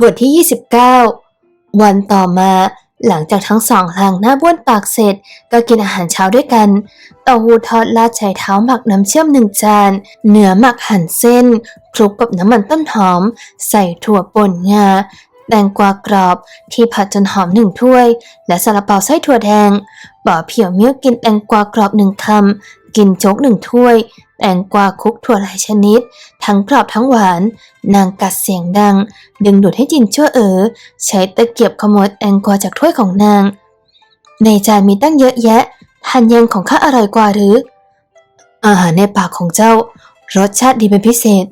บทที่ 29 วันต่อมาหลังจากทั้งสองล้างหน้าบ้วนปากเสร็จ ก็กินอาหารเช้าด้วยกันเต้าหู้ทอดราดใช้เท้าหมักน้ำเชื่อมหนึ่งจาน เนื้อหมักหั่นเส้นคลุกกับน้ำมันต้นหอม ใส่ถั่วป่นงา แตงกวากรอบที่ผัดจนหอมหนึ่งถ้วย และซาลาเปาไส้ถั่วแดงบ่อเพียวเมี้ยวกินแตงกวากรอบหนึ่งคำกินโจ๊กหนึ่งถ้วยแตงกวาคุกถั่วหลายชนิด ทั้งกรอบทั้งหวาน นางกัดเสียงดัง ดึงดูดให้จินชั่วเอ๋อใช้ตะเกียบขโมยแตงกวาจากถ้วยของนาง ในจานมีตั้งเยอะแยะทานยังของข้าอร่อยกว่าหรือ อาหารในปากของเจ้า รสชาติดีเป็นพิเศษ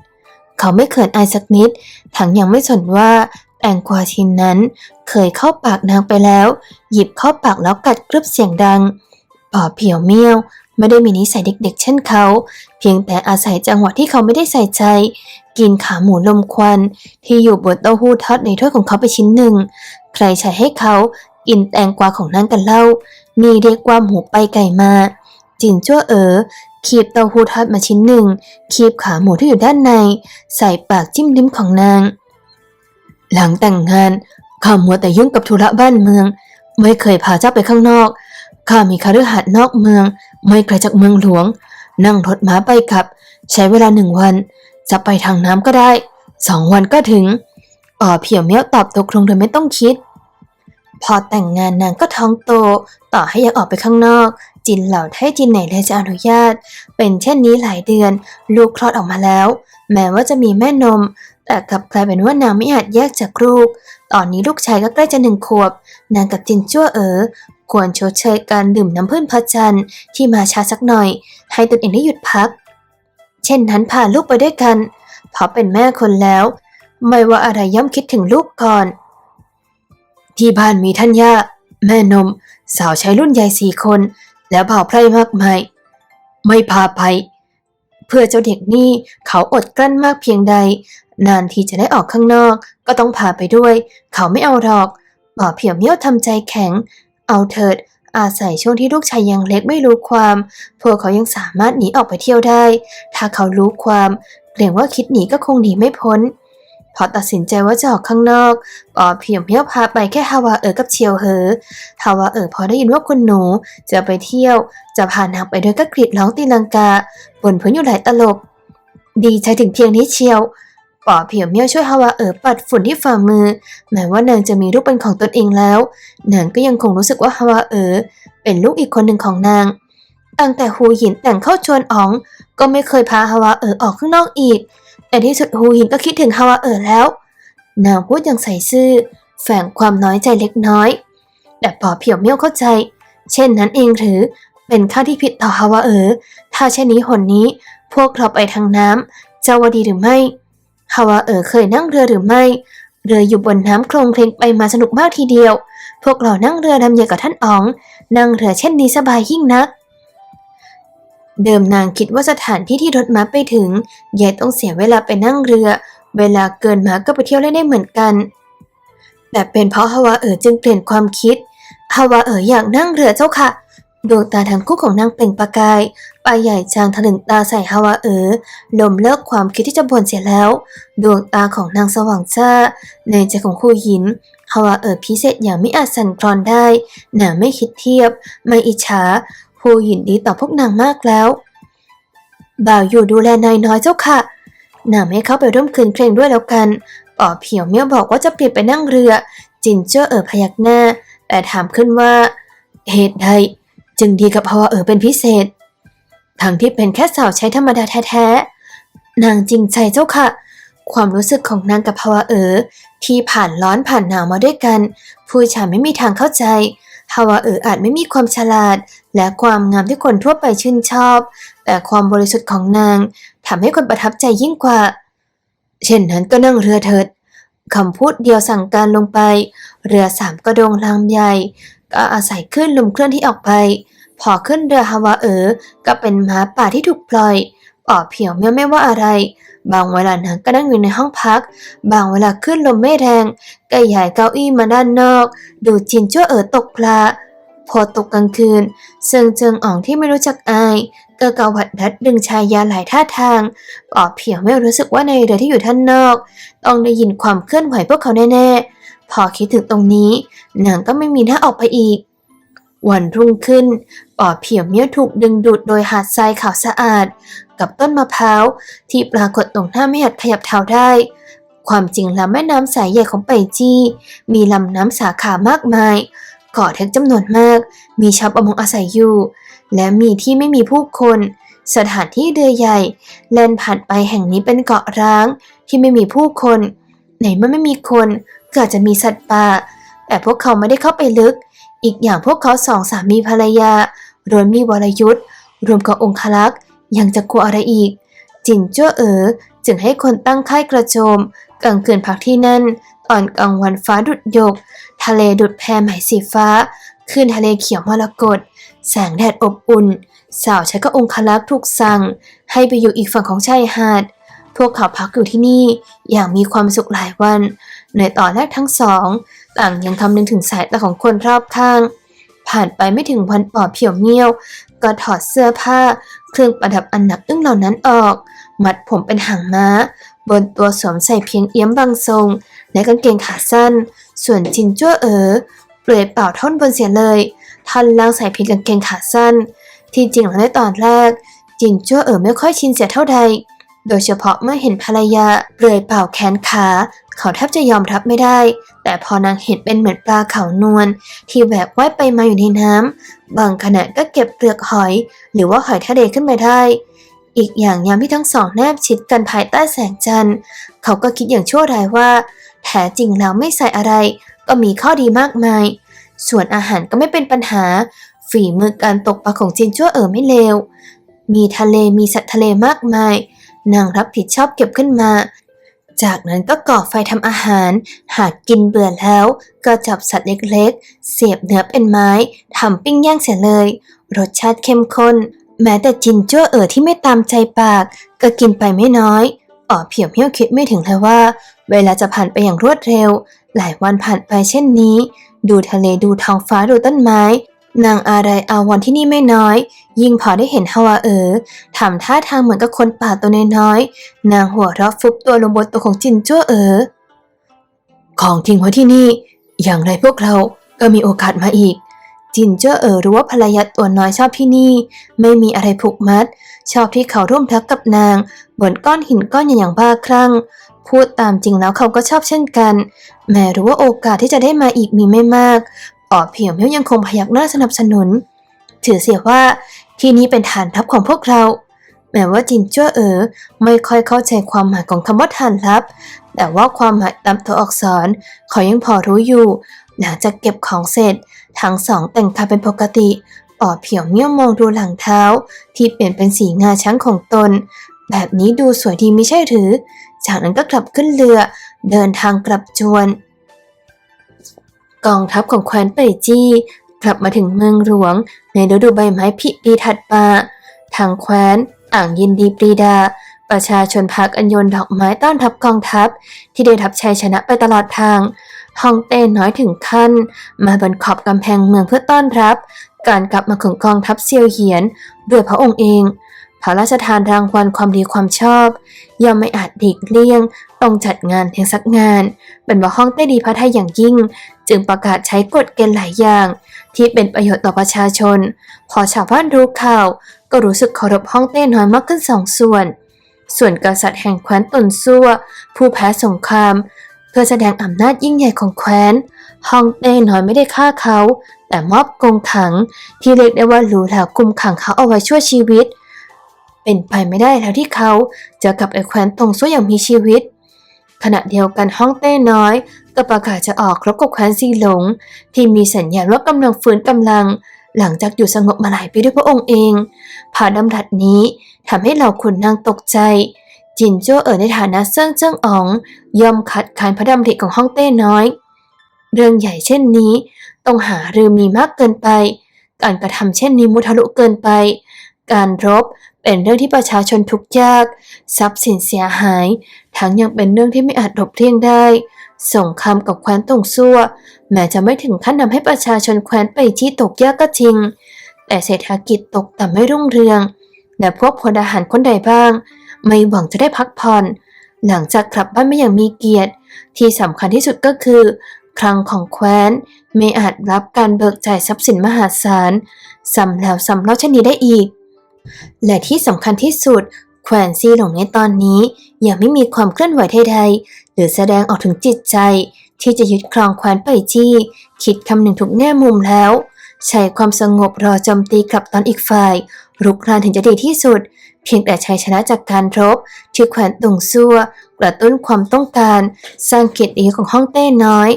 เขาไม่เขินอายสักนิด ทั้งยังไม่สนว่าแตงกวาชิ้นนั้น เคยเข้าปากนางไปแล้ว หยิบเข้าปากแล้วกัดกรึบเสียงดังป่อเผียวเมี่ยว ไม่ได้มีนิสัยเด็กๆ เช่นเขา เพียงแต่อาศัยจังหวะที่เขาไม่ได้ใส่ใจ กินขาหมูลมควัน ที่อยู่บนเต้าหู้ทอดในถ้วยของเขาไปชิ้นหนึ่ง ใครใช้ให้เขากินแตงกวาของนั่นกันเล่ามีเรียกว่าหมูไปไก่มา จินจ้วเอ๋อคีบเต้าหู้ทอดมาชิ้นหนึ่ง คีบขาหมูที่อยู่ด้านใน ใส่ปากจิ้มลิ้มของนาง หลังแต่งงานข้ามัวแต่ยุ่งกับธุระบ้านเมือง ไม่เคยพาเจ้าไปข้างนอกข้ามีคฤหาสน์นอกเมือง ไม่ไกลจากเมืองหลวง นั่งรถม้าไปกลับ ใช้เวลาหนึ่งวัน จะไปทางน้ำก็ได้ สองวันก็ถึงอ๋อเพียวเมียวตอบตกลงโดยไม่ต้องคิด พอแต่งงานนางก็ท้องโต ต่อให้อยากออกไปข้างนอก จินเหล่าไทจินไหนเลยจะอนุญาต เป็นเช่นนี้หลายเดือน ลูกคลอดออกมาแล้ว แม้ว่าจะมีแม่นม แต่กลับกลายเป็นว่านางไม่อาจแยกจากลูก ตอนนี้ลูกชายก็ใกล้จะหนึ่งขวบ นางกับจินจ้วเอ๋อ ควรชดเชยการดื่มน้ำพึ่งพระจันทร์ที่มาช้าสักหน่อย ให้ตนเองได้หยุดพัก เช่นนั้นพาลูกไปด้วยกัน เพราะเป็นแม่คนแล้ว ไม่ว่าอะไรย่อมคิดถึงลูกก่อน ที่บ้านมีท่านย่าแม่นม สาวใช้รุ่นใหญ่สี่คน แล้วเผ่าไพร่มากมาย ไม่พาไป เพื่อเจ้าเด็กนี่เขาอดกลั้นมากเพียงใด นานทีจะได้ออกข้างนอก ก็ต้องพาไปด้วย เขาไม่เอาหรอกบ่อเพียวเมี่ยวทำใจแข็ง เอาเถิด อาศัยช่วงที่ลูกชายยังเล็กไม่รู้ความ พวกเขายังสามารถหนีออกไปเที่ยวได้ ถ้าเขารู้ความเกรงว่าคิดหนีก็คงหนีไม่พ้น พอตัดสินใจว่าจะออกข้างนอกปอเพียวเมี่ยวพาไปแค่ฮาวาเอ๋อกับเชียวเหอฮาวาเอ๋อพอได้ยินว่าคุณหนูจะไปเที่ยว จะพานางไปด้วยก็กรีดร้องตีลังกาบนพื้นอยู่หลายตลบ ดีใจถึงเพียงนี้เชียว ป่อเพียวเมี่ยวช่วยฮาวาเอ๋อปัดฝุ่นที่ฝ่ามือ แม้ว่านางจะมีลูกเป็นของตนเองแล้ว นางก็ยังคงรู้สึกว่าฮาวาเอ๋อเป็นลูกอีกคนหนึ่งของนาง ตั้งแต่ฮูหินแต่งเข้าชวนอ๋อง ก็ไม่เคยพาฮาวาเอ๋อออกข้างนอกอีก แต่ที่สุดฮูหินก็คิดถึงฮาวาเอ๋อแล้ว นางพูดอย่างใส่ซื่อ แฝงความน้อยใจเล็กน้อย แต่ป่อเพียวเมี่ยวเข้าใจ เช่นนั้นเองหรือเป็นข้าที่ผิดต่อฮาวาเอ๋อถ้าเช่นนี้หนนี้ พวกเราไปทางน้ำจะว่าดีหรือไม่ ฮาวาเอ๋อเคยนั่งเรือหรือไม่ เรืออยู่บนน้ำโคลงเคลงไปมาสนุกมากทีเดียว พวกเรานั่งเรือลำใหญ่กับท่านอ๋อง นั่งเรือเช่นนี้สบายยิ่งนัก เดิมนางคิดว่าสถานที่ที่รถม้าไปถึงยายต้องเสียเวลาไปนั่งเรือ เวลาเกินมาก็ไปเที่ยวเล่นได้เหมือนกัน แต่เป็นเพราะฮาวาเอ๋อจึงเปลี่ยนความคิดฮาวาเอ๋ออยากนั่งเรือเจ้าค่ะ ดวงตาทั้งคู่ของนางเปล่งประกายปลายใหญ่จางถลึงตาใส่ฮาวาเอ๋อลมเลิกความคิดที่จะบ่นเสียแล้ว ดวงตาของนางสว่างจ้า ในใจของคู่หยินฮาวาเอ๋อพิเศษอย่างไม่อาจสั่นคลอนได้หนาไม่คิดเทียบ ไม่อิจฉาฮูหยินดีต่อพวกนางมากแล้ว บ่าวอยู่ดูแลนายน้อยเจ้าค่ะนางไม่เข้าไปร่วมคืนเครงด้วยแล้วกันป่อเผียวเมี่ยวบอกว่าจะเปลี่ยนไปนั่งเรือ จินเจ้าเอ๋อพยักหน้า แต่ถามขึ้นว่าเหตุใด จึงดีกับฮาวเอ๋อเป็นพิเศษ ทั้งที่เป็นแค่สาวใช้ธรรมดาแท้ๆ นางจริงใจเจ้าค่ะ ความรู้สึกของนางกับฮาวเอ๋อที่ผ่านร้อนผ่านหนาวมาด้วยกัน ผู้ชายไม่มีทางเข้าใจฮาวาเอ๋ออาจไม่มีความฉลาด และความงามที่คนทั่วไปชื่นชอบ แต่ความบริสุทธิ์ของนางทำให้คนประทับใจยิ่งกว่า เช่นนั้นก็นั่งเรือเถิดคำพูดเดียวสั่งการลงไป เรือสามกระโดงลำใหญ่ ก็อาศัยคลื่นลมเคลื่อนที่ออกไป พอขึ้นเรือฮาวาเออก็เป็นหมาป่าที่ถูกปล่อยป่อเผียวเมียวไม่ว่าอะไร บางเวลานางก็นั่งอยู่ในห้องพัก บางเวลาขึ้นลมไม่แรงก็ย้ายเก้าอี้มาด้านนอก ดูจินชั่วเอ๋อตกปลาพอตกกลางคืน เซิงเจิงอ่องที่ไม่รู้จักอายก็เกาวัดดัดดึงชายยาหลายท่าทางปอบเพียงไม่รู้สึกว่าในเรือที่อยู่ท่านนอก ต้องได้ยินความเคลื่อนไหวพวกเขาแน่ๆ พอคิดถึงตรงนี้นางก็ไม่มีหน้าออกไปอีก วันรุ่งขึ้นปอเพียวเมี้ยวถูกดึงดูดโดยหาดทรายขาวสะอาด กับต้นมะพร้าวที่ปรากฏตรงหน้าไม่อาจขยับเท้าได้ ความจริงแล้วแม่น้ำสายใหญ่ของไปจี้ มีลำน้ำสาขามากมายเกาะเท็กจำนวนมาก มีชาวประมงอาศัยอยู่ และมีที่ไม่มีผู้คน สถานที่เรือใหญ่ แลนผ่านไปแห่งนี้เป็นเกาะร้างที่ไม่มีผู้คน ไหนเมื่อไม่มีคน ก็อาจจะมีสัตว์ป่าแต่พวกเขาไม่ได้เข้าไปลึก อีกอย่างพวกเขาสองสามีภรรยาล้วนมีวรยุทธ์รวมกับองคลักษ์ยังจะกลัวอะไรอีก จินจ้วเอ๋อจึงให้คนตั้งค่ายกระโจม กลางคืนพักที่นั่น ตอนกลางวันฟ้าดุดหยก ทะเลดุดแพไหมสีฟ้าคลืนทะเลเขียวมรกตแสงแดดอบอุ่น สาวใช้ก็องคลักษ์ถูกสั่ง ให้ไปอยู่อีกฝั่งของชายหาด พวกเขาพักอยู่ที่นี่อย่างมีความสุขหลายวัน ในตอนแรกทั้งสอง ต่างยังคำนึงถึงสายตาของคนรอบข้าง ผ่านไปไม่ถึงวันปอบเผียวเงี้ยว ก็ถอดเสื้อผ้า เครื่องประดับอันหนักอึ้งเหล่านั้นออก มัดผมเป็นหางม้า บนตัวสวมใส่เพียงเอี้ยมบางทรงและกางเกงขาสั้น ส่วนจินจ้วเอ๋อเปลือยเปล่าท่อนบนเสียเลยท่านล่างใส่เพียงกางเกงขาสั้น ที่จริงแล้วในตอนแรก จินจ้วเอ๋อไม่ค่อยชินเสียเท่าใด โดยเฉพาะเมื่อเห็นภรรยาเปลือยเปล่าแขนขา เขาแทบจะยอมรับไม่ได้ แต่พอนางเห็นเป็นเหมือนปลาเขานวลที่แหวกว่ายไปมาอยู่ในน้ำบางขณะก็เก็บเปลือกหอย หรือว่าหอยทะเลขึ้นมาได้ อีกอย่างยามที่ทั้งสองแนบชิดกันภายใต้แสงจันทร์ เขาก็คิดอย่างชั่วร้ายว่า แท้จริงแล้วไม่ใส่อะไร ก็มีข้อดีมากมาย ส่วนอาหารก็ไม่เป็นปัญหา ฝีมือการตกปลาของจินชั่วเอ๋อไม่เลวมีทะเลมีสัตว์ทะเลมากมาย นางรับผิดชอบเก็บขึ้นมา จากนั้นก็ก่อไฟทำอาหาร หากกินเบื่อแล้วก็จับสัตว์เล็กๆ เสียบเนื้อเป็นไม้ทำปิ้งย่างเสียเลย รสชาติเข้มข้น แม้แต่จินจ้วเอ๋อที่ไม่ตามใจปาก ก็กินไปไม่น้อยอ๋อเพียวเพี้ยวคิดไม่ถึงเลยว่า เวลาจะผ่านไปอย่างรวดเร็ว หลายวันผ่านไปเช่นนี้ ดูทะเลดูท้องฟ้าดูต้นไม้ นางอะไรอาวันที่นี่ไม่น้อย ยิ่งพอได้เห็นฮาวาเอ๋อทำท่าทางเหมือนกับคนป่าตัวน้อยๆนางหัวเราะฟุบตัวลงบนตัวของจินจ้วเอ๋อของทิ้งไว้ที่นี่ อย่างไรพวกเราก็มีโอกาสมาอีก จินเจ้าเอ๋อรู้ว่าภรรยาตัวน้อยชอบที่นี่ ไม่มีอะไรผูกมัด ชอบที่เขาร่วมทักกับนาง บนก้อนหินก้อนใหญ่อย่างบ้าคลั่ง พูดตามจริงแล้วเขาก็ชอบเช่นกัน แม้รู้ว่าโอกาสที่จะได้มาอีกมีไม่มาก อ๋อเพียวเมียวยังคงพยักหน้าสนับสนุน ถือเสียว่าที่นี่เป็นฐานทัพของพวกเรา แม้ว่าจินจ้วเอ๋อไม่ค่อยเข้าใจความหมายของคำว่าฐานทัพ แต่ว่าความหมายตามตัวอักษรเขายังพอรู้อยู่ หลังจากเก็บของเสร็จ ทั้งสองแต่งกายเป็นปกติปอเผียวเมี่ยวมองดูหลังเท้า ที่เปลี่ยนเป็นสีงาช้างของตน แบบนี้ดูสวยดีไม่ใช่หรือ จากนั้นก็กลับขึ้นเรือ เดินทางกลับจวน กองทัพของแคว้นเป่ยจี้ กลับมาถึงเมืองหลวง ในฤดูใบไม้ผลิปีถัดมาทางแคว้นต่างยินดีปรีดา ประชาชนพากันโยนดอกไม้ต้อนรับกองทัพ ที่ได้รับชัยชนะไปตลอดทางฮ่องเต้น้อยถึงขั้น มาบนขอบกำแพงเมืองเพื่อต้อนรับ การกลับมาของกองทัพเซียวเหียนด้วยพระองค์เองพระราชทานรางวัลความดีความชอบ ย่อมไม่อาจหลีกเลี่ยงต้องจัดงานเพียงสักงาน เป็นว่าห้องเต้ดีพระไทยอย่างยิ่ง จึงประกาศใช้กฎเกณฑ์หลายอย่าง ที่เป็นประโยชน์ต่อประชาชน พอชาวบ้านรู้ข่าว ก็รู้สึกเคารพห้องเต้น้อยมากขึ้นสองส่วน ส่วนกษัตริย์แห่งแคว้นตนซั่ว ผู้แพ้สงคราม เพื่อแสดงอำนาจยิ่งใหญ่ของแคว้นฮ่องเต้น้อยไม่ได้ฆ่าเขา แต่มอบกรงขัง ที่เรียกได้ว่าหรูหราคุมขังเขาเอาไว้ชั่วชีวิต เป็นไปไม่ได้แล้วที่เขาจะกลับไปแคว้นตงซั่วอย่างมีชีวิตขณะเดียวกันฮ่องเต้น้อย ก็ประกาศจะออกรบกับแคว้นซีหลง ที่มีสัญญาณว่ากำลังฟื้นกำลัง หลังจากอยู่สงบมาหลายปีด้วยพระองค์เองผ่าดำรัสนี้ทำให้เหล่าขุนนางตกใจ จินโจ้เอ๋อในฐานะเซิ่งเจิ้งอ๋อง ยอมขัดขานพระดำริของฮ่องเต้น้อย เรื่องใหญ่เช่นนี้ต้องหารือมีมากเกินไป การกระทำเช่นนี้มุทะลุเกินไป การรบเป็นเรื่องที่ประชาชนทุกข์ยาก ทรัพย์สินเสียหาย ทั้งยังเป็นเรื่องที่ไม่อาจหลบเลี่ยงได้ ส่งครามกับแคว้นตงซัวแม้จะไม่ถึงขั้นนำให้ประชาชนแคว้นไปที่ตกยากก็จริง แต่เศรษฐกิจตกต่ำไม่รุ่งเรือง และพวกพลทหารคนใดบ้าง ไม่หวังจะได้พักผ่อน หลังจากกลับบ้านไม่อย่างมีเกียรติ ที่สำคัญที่สุดก็คือ คลังของแคว้นไม่อาจรับการเบิกจ่ายทรัพย์สินมหาศาลซ้ำแล้วซ้ำเล่าเช่นนี้ได้อีก และที่สำคัญที่สุดแขวนซีหลงในตอนนี้ยังไม่มีความเคลื่อนไหวใดๆ รือแสดงออกถึงจิตใจ ที่จะยึดครองแคว้นไปจี้ คิดคำหนึ่งทุกแง่มุมแล้ว ใช้ความสงบรอโจมตีกลับตอนอีกฝ่าย รุกรานถึงจะดีที่สุด เพียงแต่ชัยชนะจากการรบ ที่แขวนตงซัวกระตุ้นความต้องการ สร้างเกียรติของฮ่องเต้น้อย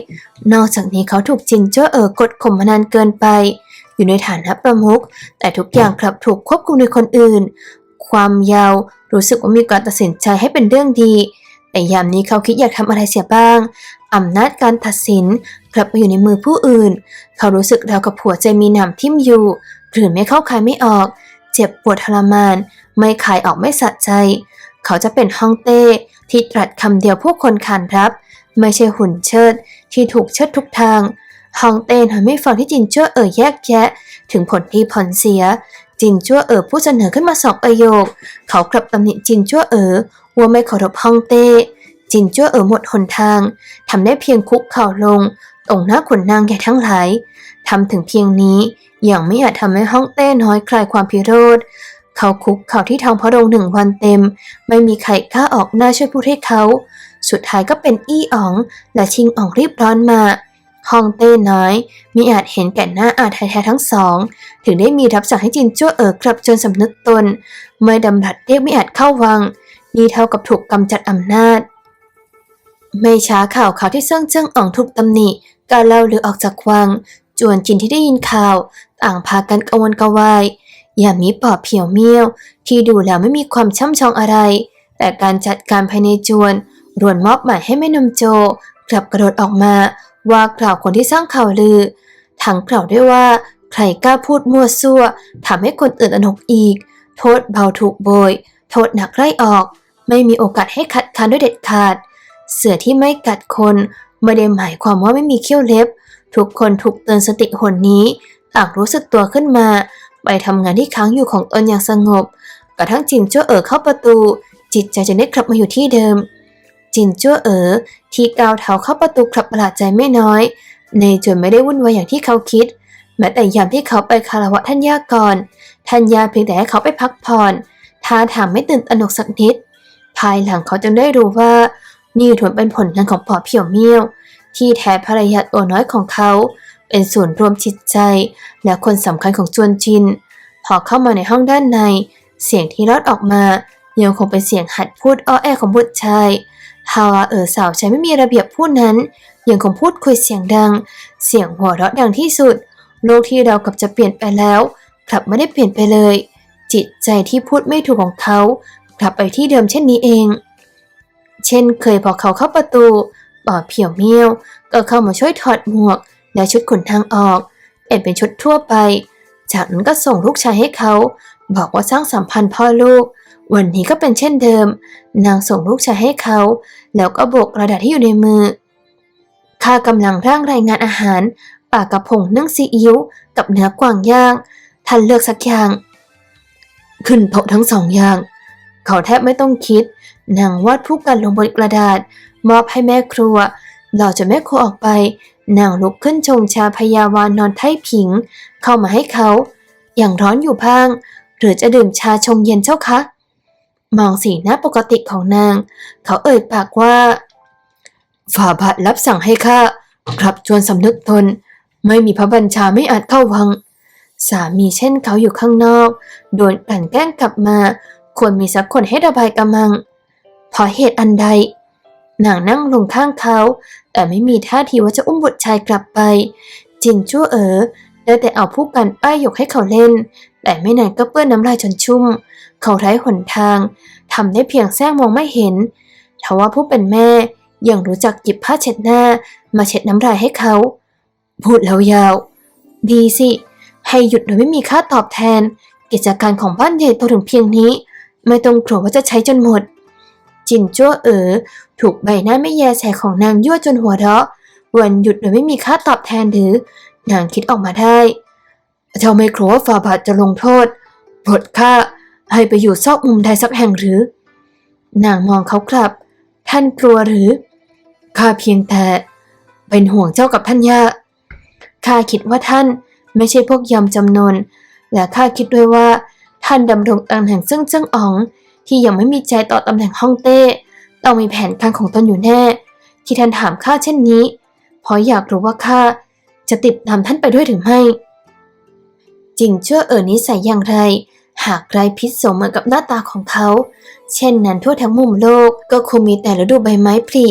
นอกจากนี้เขาถูกจินเจ้าเอ๋อกดข่มมานานเกินไป อยู่ในฐานะประมุขแต่ทุกอย่างกลับถูกควบคุมโดยคนอื่น ความยาวรู้สึกว่ามีการตัดสินใจให้เป็นเรื่องดี แต่ยามนี้เขาคิดอยากทำอะไรเสียบ้าง อำนาจการตัดสินกลับไปอยู่ในมือผู้อื่น เขารู้สึกราวกับผัวใจมีหนามทิ่มอยู่กลืนไม่เข้าคายไม่ออก เจ็บปวดทรมาน ไม่คายออกไม่สะใจ เขาจะเป็นฮ่องเต้ที่ตรัสคำเดียวผู้คนขานรับ ไม่ใช่หุ่นเชิด ที่ถูกเชิดทุกทางฮ่องเต้ทำให้ฟังที่จินเจ้าเอ๋อแยกแยะ ถึงผลดีผลเสีย จินจั่วเอ๋อผู้เสนอขึ้นมาสองประโยค เขากลับตำหนิจินจั่วเอ๋อว่าไม่เคารพฮ่องเต้ จินจั่วเอ๋อหมดหนทางทำได้เพียงคุกเข่าลงตรงหน้าขุนนางใหญ่ทั้งหลายทำถึงเพียงนี้ยังไม่อาจทำให้ฮ่องเต้น้อยคลายความพิโรธเขาคุกเข่าที่ทางพระโรงหนึ่งวันเต็ม ไม่มีใครกล้าออกหน้าช่วยพูดให้เขา สุดท้ายก็เป็นอี้อ๋อง และชิงอ๋องรีบร้อนมา ฮ่องเต้น้อยมิอาจเห็นแก่หน้าอาไทยแท้ทั้งสอง ถึงได้มีรับสั่งให้จินจั่วเอ๋อกลับจนสำนึกตน เมื่อดำรัสเรียกไม่อาจเข้าวังนี่เท่ากับถูกกำจัดอำนาจ ไม่ช้าข่าวข่าวที่เซิ่งเจิ้งอ่องถูกตำหนิการเล่าหรือออกจากวัง จวนจินที่ได้ยินข่าว ต่างพากันกระวนกวายอย่ามีปอบเผียวเมี่ยว ที่ดูแล้วไม่มีความช่ำชองอะไร แต่การจัดการภายในจวนรวนมอบหมายให้แม่นมโจกลับกระโดดออกมา ว่ากล่าวคนที่สร้างข่าวลือ ทั้งกล่าวด้วยว่าใครกล้าพูดมั่วซั่วทำให้คนอื่นอนกอีก โทษเบาถูกโบย โทษหนักไล่ออก ไม่มีโอกาสให้ขัดขันด้วยเด็ดขาด เสือที่ไม่กัดคนไม่ได้หมายความว่าไม่มีเขี้ยวเล็บ ทุกคนถูกเตือนสติหนนี้ต่างรู้สึกตัวขึ้นมา ไปทำงานที่ค้างอยู่ของตนอย่างสงบ กระทั่งจินเจ้าเอ๋อเข้าประตู จิตใจจะได้กลับมาอยู่ที่เดิม จินเจ้าเอ๋อที่ก้าวเท้าเข้าประตูกลับประหลาดใจไม่น้อย ในจนไม่ได้วุ่นวายอย่างที่เขาคิด แม้แต่ยามที่เขาไปคารวะท่านย่าก่อนท่านย่าเพียงแต่ให้เขาไปพักผ่อนท่าทางไม่ตื่นตระหนกสักนิด ภายหลังเขาจึงได้รู้ว่า นี่ถือเป็นผลงานของปอเผียวเมี่ยว ที่แท้ภรรยาตัวน้อยของเขา เป็นส่วนย์รวมจิตใจ และคนสำคัญของจวนจิน พอเข้ามาในห้องด้านใน เสียงที่รอดออกมายังคงเป็นเสียงหัดพูดอ้อแอของบุตรชาย ฮาวาเอ๋อสาวใช้ไม่มีระเบียบพูดนั้น ยังคงพูดคุยเสียงดัง เสียงหัวเราะดังที่สุด โลกที่เรากับจะเปลี่ยนไปแล้ว กลับไม่ได้เปลี่ยนไปเลย จิตใจที่พูดไม่ถูกของเขา กลับไปที่เดิมเช่นนี้เอง เช่นเคยพอเขาเข้าประตูปอเผียวเมียว ก็เข้ามาช่วยถอดหมวก และชุดขุนทางออกเปลี่ยนเป็นชุดทั่วไป จากนั้นก็ส่งลูกชายให้เขา บอกว่าสร้างสัมพันธ์พ่อลูก วันนี้ก็เป็นเช่นเดิม นางส่งลูกชายให้เขา แล้วก็โบกกระดาษที่อยู่ในมือ ข้ากำลังร่างรายงานอาหาร ปากกระพงนึ่งซีอิ๊วกับเนื้อกวางย่าง ท่านเลือกสักอย่าง ขึ้นโต๊ะทั้งสองอย่าง เขาแทบไม่ต้องคิด นางวาดผู้กันลงบนกระดาษ มอบให้แม่ครัวหล่อจากแม่ครัวออกไป นางลุกขึ้นชงชาพยาวานนอนไท่ผิง เข้ามาให้เขา อย่างร้อนอยู่พาง หรือจะดื่มชาชงเย็นเจ้าคะ มองสีหน้าปกติของนาง เขาเอ่ยปากว่า ฝ่าบาทรับสั่งให้ข้ากลับจวนสำนึกตนไม่มีพระบัญชาไม่อาจเข้าวัง สามีเช่นเขาอยู่ข้างนอก โดนกลั่นแกล้งกลับมา ควรมีสักคนให้ระบายกำลังเพราะเหตุอันใดนางนั่งลงข้างเขา แต่ไม่มีท่าทีว่าจะอุ้มบุตรชายกลับไป จินชั่วเอ๋อ ได้แต่เอาผู้กันป้ายหยกให้เขาเล่น แต่ไม่นานก็เปื้อนน้ำลายจนชุ่ม เขาไร้หนทางทำได้เพียงแซงมองไม่เห็นทว่าผู้เป็นแม่ยังรู้จักหยิบผ้าเช็ดหน้า มาเช็ดน้ำลายให้เขา พูดแล้วยาว ดีสิ ให้หยุดโดยไม่มีค่าตอบแทน กิจการของบ้านใหญ่โตถึงเพียงนี้ ไม่ต้องกลัวว่าจะใช้จนหมด จินจั่วเอ๋อถูกใบหน้าไม่แยแสของนางยั่วจนหัวเราะวันหยุดโดยไม่มีค่าตอบแทนหรือ นางคิดออกมาได้ เจ้าไม่กลัวว่าฟาบาทจะลงโทษปลดข้าให้ไปอยู่ซอกมุมใดสักแห่งหรือ นางมองเขากลับ ท่านกลัวหรือข้าเพียงแต่เป็นห่วงเจ้ากับท่านย่าข้าคิดว่าท่านไม่ใช่พวกยำจำนน และข้าคิดด้วยว่า ท่านดำรงตำแหน่งซึ่งเจิ้งอ๋อง ที่ยังไม่มีใจต่อตำแหน่งฮ่องเต้ต้องมีแผนการของตนอยู่แน่ ที่ท่านถามข้าเช่นนี้เพราะอยากรู้ว่าข้า จะติดตามท่านไปด้วยหรือไม่จริงชื่อเอ่อนิสัยอย่างไร หากไรพิษสมเหมือนกับหน้าตาของเขา เช่นนั้นทั่วทั้งมุมโลกก็คงมีแต่ฤดูใบไม้ผลิ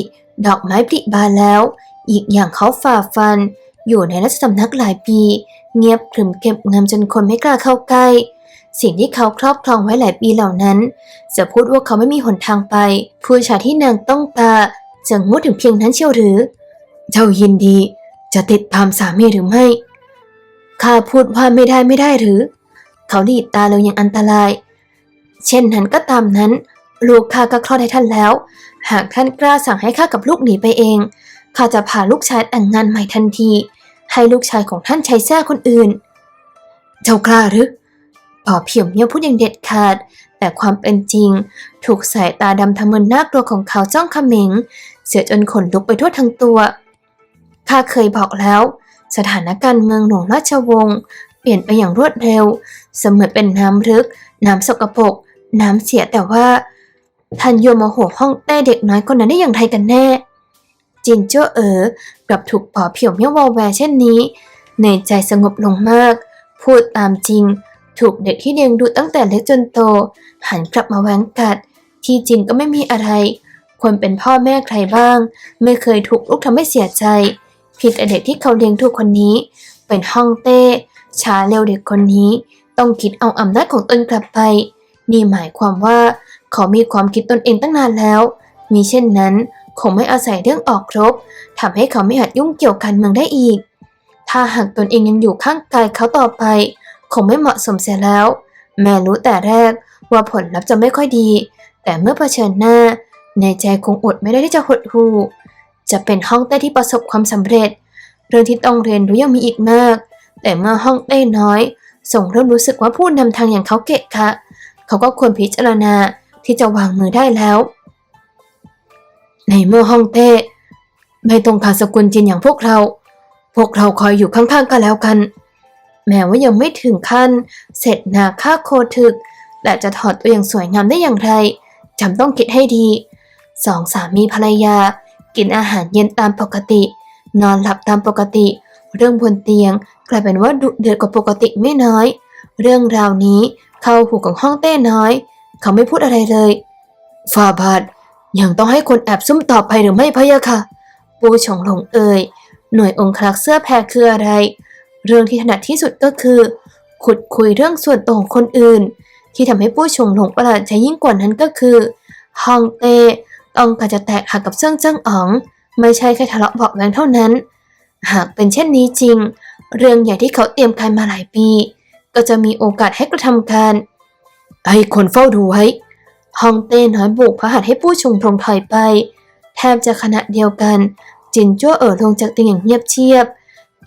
ดอกไม้ผลิบานแล้ว อีกอย่างเขาฝ่าฟัน อยู่ในรัชสำนักหลายปี เงียบขรึมเก็บงินจนคนไม่กล้าเข้าใกล้ สิ่งที่เขาครอบครองไว้หลายปีเหล่านั้น จะพูดว่าเขาไม่มีหนทางไป ผู้ชายที่นางต้องตาจะงดถึงเพียงนั้นเชียวหรือ เจ้ายินดี จะติดตามสามีหรือไม่ ข้าพูดว่าไม่ได้ไม่ได้หรือ เขาหลีดตาลงอย่างอันตราย เช่นนั้นก็ตามนั้น ลูกข้าก็คลอดให้ท่านแล้ว หากท่านกล้าสั่งให้ข้ากับลูกหนีไปเอง ข้าจะพาลูกชายแต่งงานใหม่ทันที ให้ลูกชายของท่านใช้แท้คนอื่น เจ้ากล้าหรือต่อเพียวเมียพูดอย่างเด็ดขาด แต่ความเป็นจริง ถูกสายตาดำทะมึนน่ากลัวของเขาจ้องเขม็ง เสียจนขนลุกไปทั่วทั้งตัว ข้าเคยบอกแล้ว สถานการณ์เมืองหลวงราชวงศ์เปลี่ยนไปอย่างรวดเร็ว เสมือนเป็นน้ำลึก น้ำสกปรกน้ำเสียแต่ว่าท่านโยมโมโหห้องเต้เด็กน้อยคนนั้นได้อย่างไรกันแน่ จินเจ้าเอ๋อกลับถูกปอเผียวเมี่ยววอแวร์เช่นนี้ ในใจสงบลงมาก พูดตามจริง ถูกเด็กที่เลี้ยงดูตั้งแต่เล็กจนโต หันกลับมาแหวงกัด ที่จริงก็ไม่มีอะไร คนเป็นพ่อแม่ใครบ้าง ไม่เคยถูกลูกทำให้เสียใจ เพียงแต่เด็กที่เขาเลี้ยงถูกคนนี้ เป็นห้องเต้ ช้าเร็วเด็กคนนี้ ต้องคิดเอาอำนาจของตนกลับไป นี่หมายความว่า เขามีความคิดตนเองตั้งนานแล้ว มีเช่นนั้นคงไม่อาศัยเรื่องออกรบทำให้เขาไม่อาจยุ่งเกี่ยวการเมืองได้อีก ถ้าหากตนเองยังอยู่ข้างกายเขาต่อไปคงไม่เหมาะสมเสียแล้ว แม่รู้แต่แรกว่าผลลัพธ์จะไม่ค่อยดี แต่เมื่อเผชิญหน้า ในใจคงอดไม่ได้ที่จะหดหู่ จะเป็นห้องเต้ที่ประสบความสำเร็จ เรื่องที่ต้องเรียนรู้ยังมีอีกมาก แต่เมื่อห้องเต้น้อย ส่งเริ่มรู้สึกว่าผู้นำทางอย่างเขาเกะคะเขาก็ควรพิจารณาที่จะวางมือได้แล้ว ในเมื่อห้องเต้ไม่ต้องการสกุลจินอย่างพวกเรา พวกเราคอยอยู่ข้างๆกันแล้วกัน แม้ว่ายังไม่ถึงขั้น เสร็จนาค่าโคถึกแต่จะถอดตัวอย่างสวยงามได้อย่างไรจำต้องคิดให้ดีสองสามีภรรยา กินอาหารเย็นตามปกติ นอนหลับตามปกติ เรื่องบนเตียงกลายเป็นว่าดุเดือดกว่าปกติไม่น้อย เรื่องราวนี้เข้าหูของห้องเต้น้อย เขาไม่พูดอะไรเลยฟาบาทยังต้องให้คนแอบซุ่มต่อไปหรือไม่พะยะค่ะ ปูชงหลงเอ่ยหน่วยองครักษ์เสื้อแพรคืออะไร เรื่องที่ถนัดที่สุดก็คือ ขุดคุยเรื่องส่วนตัวของคนอื่น ที่ทำให้ผู้ชงหลงประหลาดใจยิ่งกว่านั้นก็คือ ฮองเต้ ต้องการจะแตกหักกับเซิ่งเจิ้งอ๋อง ไม่ใช่แค่ทะเลาะเบาะแวงเท่านั้น หากเป็นเช่นนี้จริง เรื่องใหญ่ที่เขาเตรียมการมาหลายปี ก็จะมีโอกาสให้กระทำการให้คนเฝ้าดูไว้ฮองเต้น้อยบุกพระหัตถ์ให้ผู้ชงพงถอยไป แทบจะขณะเดียวกัน จินจ้วเอ๋อลงจากเตียงอย่างเงียบเชียบ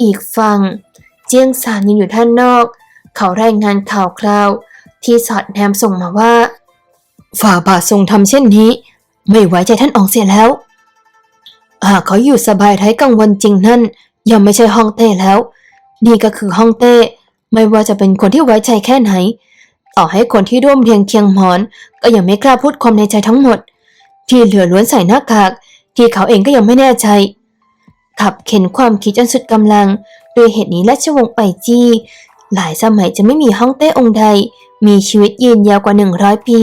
อีกฝั่งเจียงซานยืนอยู่ด้านนอก เขารายงานข่าวคราว ที่สอดแนมส่งมาว่า ฝ่าบาททรงทำเช่นนี้ ไม่ไว้ใจท่านอองเสียแล้ว หากเขาอยู่สบายไร้กังวลจริงนั่นยังไม่ใช่ห้องเต้แล้ว นี่ก็คือห้องเต้ ไม่ว่าจะเป็นคนที่ไว้ใจแค่ไหน ต่อให้คนที่ร่วมเรียงเคียงหมอน ก็ยังไม่กล้าพูดความในใจทั้งหมด ที่เหลือล้วนใส่หน้ากาก ที่เขาเองก็ยังไม่แน่ใจ ขับเข็นความคิดจนสุดกำลัง โดยเหตุนี้ราชวงศ์ไปจี้ หลายสมัยจะไม่มีห้องเต้องค์ใด มีชีวิตยืนยาวกว่า100ปี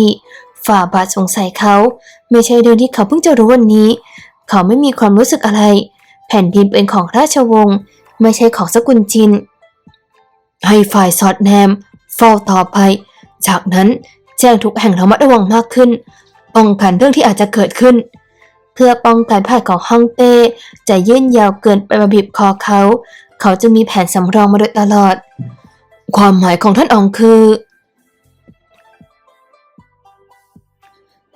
ฝ่าบาทสงสัยเขา ไม่ใช่เรื่องที่เขาเพิ่งจะรู้วันนี้ เขาไม่มีความรู้สึกอะไร แผ่นดินเป็นของราชวงศ์ไม่ใช่ของสกุลจิน ให้ฝ่ายสอดแนมเฝ้าต่อไป จากนั้นแจ้งทุกแห่งระมัดระวังมากขึ้น ป้องกันเรื่องที่อาจจะเกิดขึ้น เพื่อป้องกันแผนของฮ่องเต้จะยื่นยาวเกินไปมาบีบคอเขา เขาจะมีแผนสำรองมาโดยตลอด ความหมายของท่านอองคือ